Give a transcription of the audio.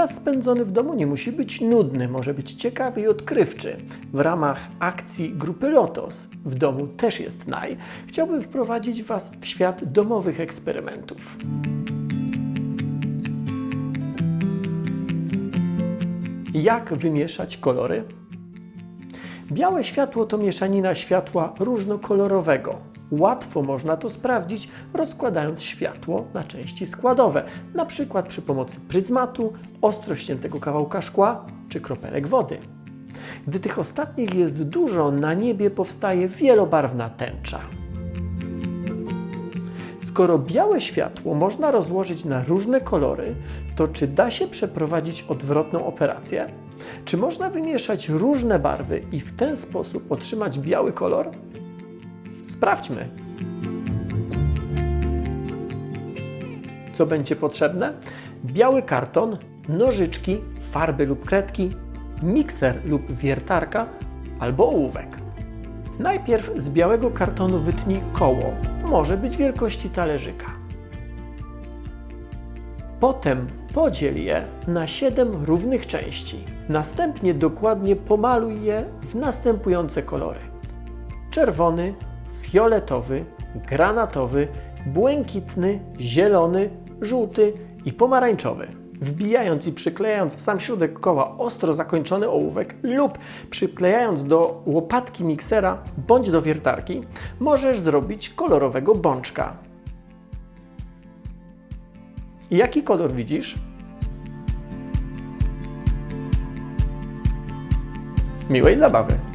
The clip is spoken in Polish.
Czas spędzony w domu nie musi być nudny, może być ciekawy i odkrywczy. W ramach akcji grupy Lotos w domu też jest naj. Chciałbym wprowadzić Was w świat domowych eksperymentów. Jak wymieszać kolory? Białe światło to mieszanina światła różnokolorowego. Łatwo można to sprawdzić, rozkładając światło na części składowe, na przykład przy pomocy pryzmatu, ostro ściętego kawałka szkła czy kropelek wody. Gdy tych ostatnich jest dużo, na niebie powstaje wielobarwna tęcza. Skoro białe światło można rozłożyć na różne kolory, to czy da się przeprowadzić odwrotną operację? Czy można wymieszać różne barwy i w ten sposób otrzymać biały kolor? Sprawdźmy. Co będzie potrzebne? Biały karton, nożyczki, farby lub kredki, mikser lub wiertarka albo ołówek. Najpierw z białego kartonu wytnij koło, może być wielkości talerzyka. Potem podziel je na 7 równych części. Następnie dokładnie pomaluj je w następujące kolory: czerwony, fioletowy, granatowy, błękitny, zielony, żółty i pomarańczowy. Wbijając i przyklejając w sam środek koła ostro zakończony ołówek lub przyklejając do łopatki miksera bądź do wiertarki, możesz zrobić kolorowego bączka. Jaki kolor widzisz? Miłej zabawy!